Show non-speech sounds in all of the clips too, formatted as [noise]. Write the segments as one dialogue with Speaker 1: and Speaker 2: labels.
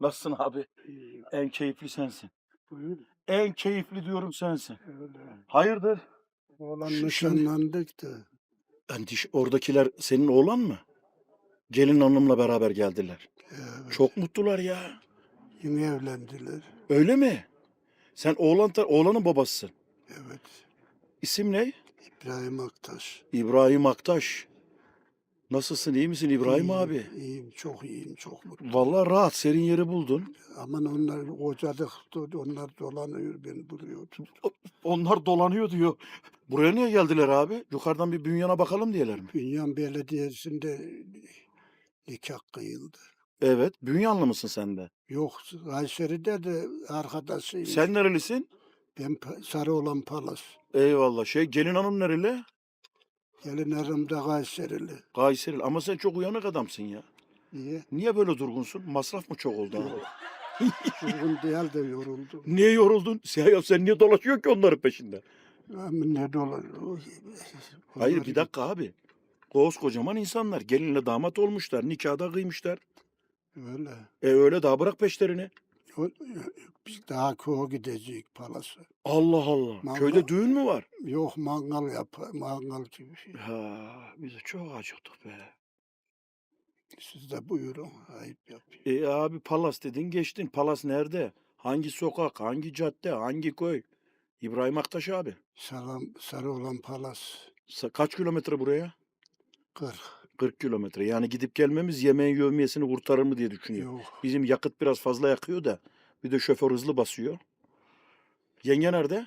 Speaker 1: Nasılsın abi?
Speaker 2: İyi,
Speaker 1: En keyifli sensin.
Speaker 2: buyur.
Speaker 1: En keyifli diyorum sensin.
Speaker 2: Öyle.
Speaker 1: Hayırdır?
Speaker 2: Oğlan
Speaker 1: Şu-
Speaker 2: nişanlandık da.
Speaker 1: Ben diş, oradakiler senin oğlan mı? Gelin hanımla beraber geldiler.
Speaker 2: Evet.
Speaker 1: Çok mutlular ya.
Speaker 2: Yeni evlendiler.
Speaker 1: Öyle mi? Sen oğlan ta- oğlanın babasısın.
Speaker 2: Evet.
Speaker 1: İsim ne?
Speaker 2: İbrahim Aktaş.
Speaker 1: İbrahim Aktaş. Nasılsın? iyi misin İbrahim
Speaker 2: İyiyim,
Speaker 1: abi?
Speaker 2: İyiyim, çok iyiyim, çok mutluyum.
Speaker 1: Vallahi rahat, serin yeri buldun.
Speaker 2: Aman onlar kocadık, onlar dolanıyor beni buluyor. [laughs]
Speaker 1: Onlar dolanıyor diyor. Buraya niye geldiler abi? Yukarıdan bir bünyana bakalım diyeler mi?
Speaker 2: Bünyan Belediyesi'nde nikah kıyıldı.
Speaker 1: Evet. Bünyanlı mısın sen de?
Speaker 2: Yok, Kayseri'de de arkadaşıyım.
Speaker 1: Sen nerelisin?
Speaker 2: Ben Sarıoğlan Palas.
Speaker 1: Eyvallah. Şey gelin hanım nereli?
Speaker 2: Gelin erimde Kayserili.
Speaker 1: Kayserili. Ama sen çok uyanık adamsın ya.
Speaker 2: Niye?
Speaker 1: Niye böyle durgunsun? Masraf mı çok oldu abi? [laughs]
Speaker 2: Durgun değil de yoruldum.
Speaker 1: Niye yoruldun? Ya sen niye dolaşıyorsun ki onların peşinde?
Speaker 2: Ama ne dolar?
Speaker 1: Hayır bir dakika abi. Koskocaman insanlar. Gelinle damat olmuşlar. Nikahda kıymışlar.
Speaker 2: Öyle.
Speaker 1: E öyle daha bırak peşlerini.
Speaker 2: Biz daha köye gideceğiz Palas'a.
Speaker 1: Allah Allah.
Speaker 2: Mangal-
Speaker 1: Köyde düğün mü var?
Speaker 2: Yok mangal yap, mangal gibi şey.
Speaker 1: Ha, biz de çok acıktık be.
Speaker 2: Siz de buyurun. Ayıp yapayım.
Speaker 1: E abi Palas dedin geçtin. Palas nerede? Hangi sokak, hangi cadde, hangi köy? İbrahim Aktaş abi.
Speaker 2: Salam, sarı olan Palas.
Speaker 1: Sa- Kaç kilometre buraya?
Speaker 2: 40.
Speaker 1: 40 kilometre. Yani gidip gelmemiz yemeğin yövmiyesini kurtarır mı diye düşünüyorum.
Speaker 2: Yok.
Speaker 1: Bizim yakıt biraz fazla yakıyor da. Bir de şoför hızlı basıyor. Yenge nerede?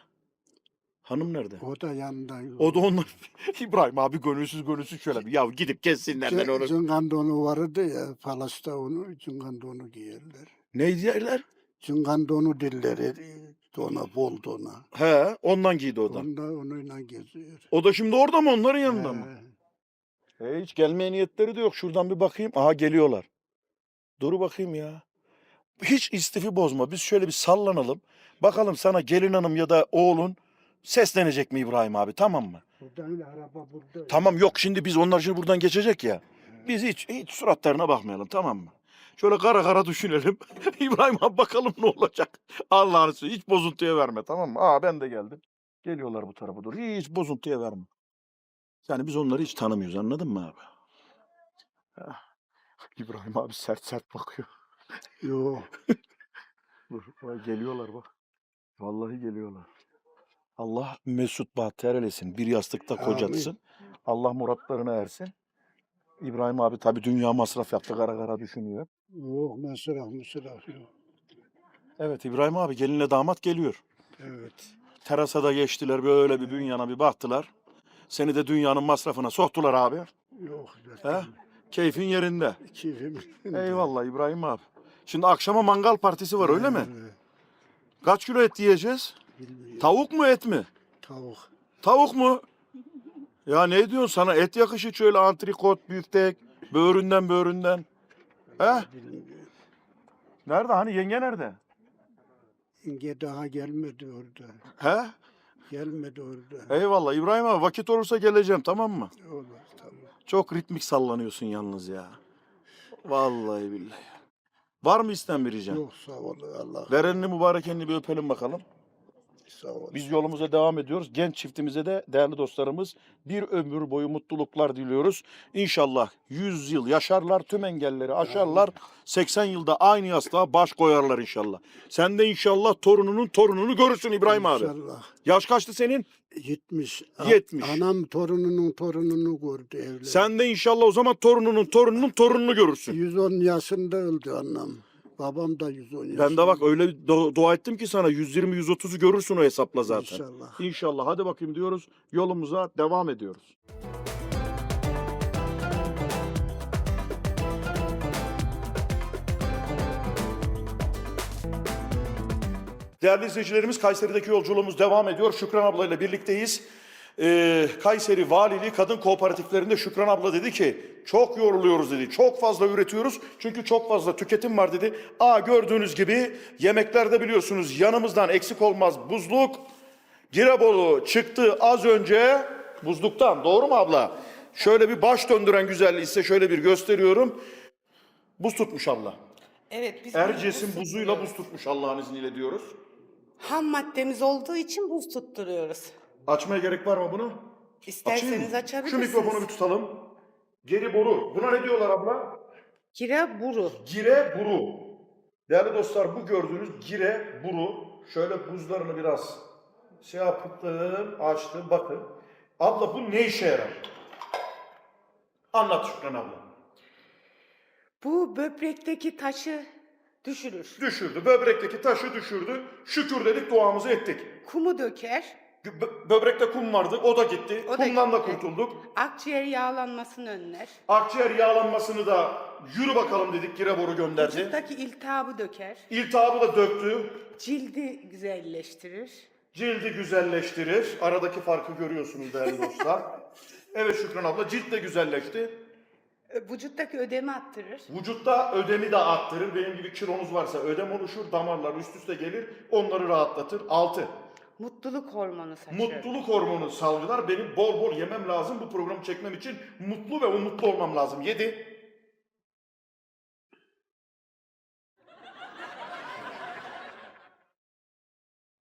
Speaker 1: Hanım nerede?
Speaker 2: O da yanında.
Speaker 1: O da onlar. [laughs] İbrahim abi gönülsüz gönülsüz şöyle bir. Ya gidip gelsinler ben onu.
Speaker 2: Cıngan donu vardı ya. Palas'ta onu, cıngan donu giyerler.
Speaker 1: Ne diyorlar?
Speaker 2: Cıngan donu dilleri. Dona, bol dona.
Speaker 1: He ondan giydi o da.
Speaker 2: Onda onunla geziyor.
Speaker 1: O da şimdi orada mı onların yanında mı? E, hiç gelmeye niyetleri de yok. Şuradan bir bakayım. Aha geliyorlar. Dur bakayım ya. Hiç istifi bozma. Biz şöyle bir sallanalım. Bakalım sana gelin hanım ya da oğlun seslenecek mi İbrahim abi tamam mı?
Speaker 2: Buradan araba burada.
Speaker 1: Tamam yok şimdi biz onlar şimdi buradan geçecek ya. Biz hiç, hiç suratlarına bakmayalım tamam mı? Şöyle kara kara düşünelim. [laughs] İbrahim abi bakalım ne olacak. Allah'ını seversen hiç bozuntuya verme tamam mı? Aa ben de geldim. Geliyorlar bu tarafa doğru. Hiç bozuntuya verme. Yani biz onları hiç tanımıyoruz anladın mı abi? Ah, [laughs] İbrahim abi sert sert bakıyor.
Speaker 2: Yok. [laughs]
Speaker 1: Dur, vay geliyorlar bak. Vallahi geliyorlar. Allah Mesut Bahtiyar eylesin. Bir yastıkta kocatsın. Allah muratlarına ersin. İbrahim abi tabi dünya masraf yaptı. Kara kara düşünüyor.
Speaker 2: Yok mesraf yok.
Speaker 1: Evet İbrahim abi gelinle damat geliyor.
Speaker 2: Evet.
Speaker 1: Terasa da geçtiler böyle bir dünyana bir baktılar. Seni de dünyanın masrafına soktular abi.
Speaker 2: Yok.
Speaker 1: He? Keyfin yerinde.
Speaker 2: Keyfim.
Speaker 1: Eyvallah İbrahim abi. Şimdi akşama mangal partisi var öyle mi? Kaç kilo et yiyeceğiz?
Speaker 2: bilmiyorum.
Speaker 1: Tavuk mu et mi?
Speaker 2: Tavuk.
Speaker 1: Tavuk mu? Ya ne diyorsun sana? Et yakışır şöyle antrikot, büftek, böğründen böğründen. He?
Speaker 2: Bilmiyorum.
Speaker 1: Nerede? Hani yenge nerede?
Speaker 2: Yenge daha gelmedi orada.
Speaker 1: He?
Speaker 2: Gelmedi orada.
Speaker 1: Eyvallah İbrahim abi vakit olursa geleceğim tamam mı?
Speaker 2: Olur tamam.
Speaker 1: Çok ritmik sallanıyorsun yalnız ya. Vallahi billahi. Var mı isten bir ricam?
Speaker 2: Yok sağ ol Allah.
Speaker 1: Verenini mübarek elini bir öpelim bakalım.
Speaker 2: Sağ ol.
Speaker 1: Biz yolumuza devam ediyoruz. Genç çiftimize de değerli dostlarımız bir ömür boyu mutluluklar diliyoruz. İnşallah 100 yıl yaşarlar, tüm engelleri aşarlar. 80 yılda aynı yastığa baş koyarlar inşallah. Sen de inşallah torununun torununu görürsün İbrahim abi.
Speaker 2: İnşallah.
Speaker 1: Yaş kaçtı senin?
Speaker 2: 70. A-
Speaker 1: 70.
Speaker 2: Anam torununun torununu gördü evde.
Speaker 1: Sen de inşallah o zaman torununun torununun torununu görürsün.
Speaker 2: 110 yaşında öldü annem. Babam da 110 yaşında.
Speaker 1: Ben de bak öyle do- dua ettim ki sana 120-130'u görürsün o hesapla zaten.
Speaker 2: İnşallah.
Speaker 1: İnşallah hadi bakayım diyoruz. Yolumuza devam ediyoruz. Değerli izleyicilerimiz Kayseri'deki yolculuğumuz devam ediyor. Şükran abla ile birlikteyiz. Ee, Kayseri Valiliği Kadın Kooperatiflerinde Şükran abla dedi ki çok yoruluyoruz dedi. Çok fazla üretiyoruz çünkü çok fazla tüketim var dedi. Aa gördüğünüz gibi yemeklerde biliyorsunuz yanımızdan eksik olmaz buzluk. Girebolu çıktı az önce buzluktan doğru mu abla? Şöyle bir baş döndüren güzelliği size şöyle bir gösteriyorum. Buz tutmuş abla.
Speaker 3: Evet biz
Speaker 1: Erciyes'in
Speaker 3: buz
Speaker 1: buzuyla buz tutmuş Allah'ın izniyle diyoruz.
Speaker 3: Ham maddemiz olduğu için buz tutturuyoruz.
Speaker 1: Açmaya gerek var mı bunu? Açayım
Speaker 3: İsterseniz
Speaker 1: mı?
Speaker 3: açabilirsiniz.
Speaker 1: Şu mikrofonu bir tutalım. Geri boru. Buna ne diyorlar abla?
Speaker 3: Kira buru.
Speaker 1: Gire buru. Değerli dostlar bu gördüğünüz gire buru. Şöyle buzlarını biraz şey yaptım, açtım. Bakın. Abla bu ne işe yarar? Anlat Şükran abla.
Speaker 3: Bu böbrekteki taşı düşürür.
Speaker 1: Düşürdü. Böbrekteki taşı düşürdü. Şükür dedik duamızı ettik.
Speaker 3: Kumu döker.
Speaker 1: Bö- Böbrekte kum vardı. O da gitti.
Speaker 3: O da
Speaker 1: Kumdan da
Speaker 3: gitti.
Speaker 1: kurtulduk.
Speaker 3: Akciğer yağlanmasını önler.
Speaker 1: Akciğer yağlanmasını da yürü bakalım dedik. Gire boru gönderdi.
Speaker 3: Vücuttaki iltihabı döker.
Speaker 1: İltihabı da döktü.
Speaker 3: Cildi güzelleştirir.
Speaker 1: Cildi güzelleştirir. Aradaki farkı görüyorsunuz değerli dostlar. [laughs] evet Şükran abla cilt de güzelleşti.
Speaker 3: Ö- Vücuttaki ödemi attırır.
Speaker 1: Vücutta ödemi de arttırır. Benim gibi kilonuz varsa ödem oluşur. Damarlar üst üste gelir. Onları rahatlatır. Altı.
Speaker 3: Mutluluk hormonu saçar.
Speaker 1: Mutluluk hormonu salgılar. Benim bol bol yemem lazım bu programı çekmem için. Mutlu ve umutlu olmam lazım. Yedi.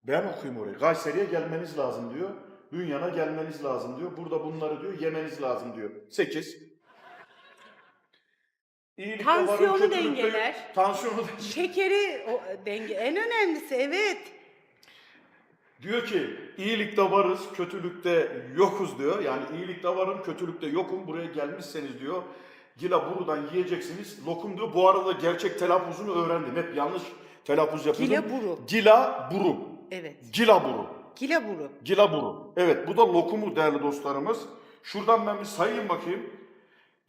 Speaker 1: Ben okuyayım orayı. Kayseri'ye gelmeniz lazım diyor. Bünyan'a gelmeniz lazım diyor. Burada bunları diyor yemeniz lazım diyor. Sekiz. İyilik
Speaker 3: Tansiyonu
Speaker 1: kötülük de-
Speaker 3: dengeler.
Speaker 1: Tansiyonu dengeler.
Speaker 3: Şekeri o, denge en önemlisi evet.
Speaker 1: Diyor ki iyilikte varız, kötülükte yokuz diyor. Yani iyilikte varım, kötülükte yokum. Buraya gelmişseniz diyor. Gila burudan yiyeceksiniz. Lokum diyor. Bu arada gerçek telaffuzunu öğrendim. Hep yanlış telaffuz yapıyordum.
Speaker 3: Gila buru.
Speaker 1: Gila buru.
Speaker 3: Evet.
Speaker 1: Gila buru.
Speaker 3: Gila buru.
Speaker 1: Gila buru. Evet bu da lokumu değerli dostlarımız. Şuradan ben bir sayayım bakayım.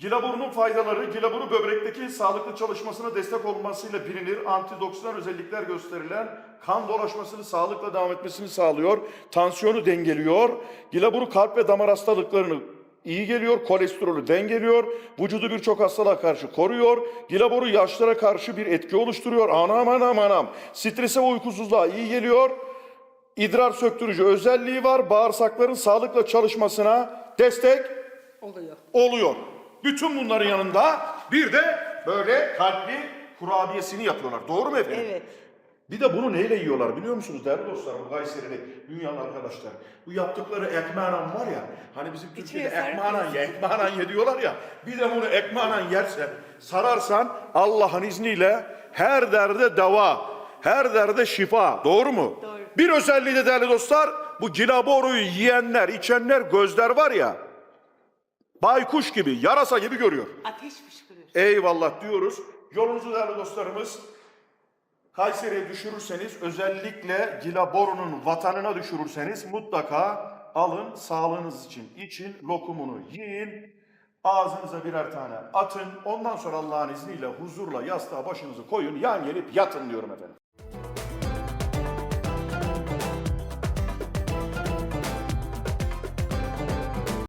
Speaker 1: Gilaburunun faydaları, gilaburu böbrekteki sağlıklı çalışmasına destek olmasıyla bilinir. Antioksidan özellikler gösterilen kan dolaşmasını sağlıkla devam etmesini sağlıyor. Tansiyonu dengeliyor. Gilaburu kalp ve damar hastalıklarını iyi geliyor. Kolesterolü dengeliyor. Vücudu birçok hastalığa karşı koruyor. Gilaburu yaşlara karşı bir etki oluşturuyor. Anam anam anam. Strese ve uykusuzluğa iyi geliyor. İdrar söktürücü özelliği var. Bağırsakların sağlıkla çalışmasına destek
Speaker 3: Oluyor.
Speaker 1: oluyor. Bütün bunların yanında bir de böyle kalpli kurabiyesini yapıyorlar. Doğru mu efendim?
Speaker 3: Evet.
Speaker 1: Bir de bunu neyle yiyorlar biliyor musunuz değerli dostlar bu Kayseri'de dünyanın arkadaşlar. Bu yaptıkları ekmeğanan var ya hani bizim Türkiye'de ekmeğanan ye, ekmeğanan ye diyorlar ya. Bir de bunu ekmeğanan yersen sararsan Allah'ın izniyle her derde deva, her derde şifa. Doğru mu?
Speaker 3: Doğru.
Speaker 1: Bir özelliği de değerli dostlar bu gilaboruyu yiyenler, içenler gözler var ya baykuş gibi, yarasa gibi görüyor.
Speaker 3: Ateş fışkırır.
Speaker 1: Eyvallah diyoruz. Yolunuzu değerli dostlarımız Kayseri'ye düşürürseniz özellikle Gilaboru'nun vatanına düşürürseniz mutlaka alın sağlığınız için. için lokumunu yiyin. Ağzınıza birer tane atın. Ondan sonra Allah'ın izniyle huzurla yastığa başınızı koyun. Yan gelip yatın diyorum efendim.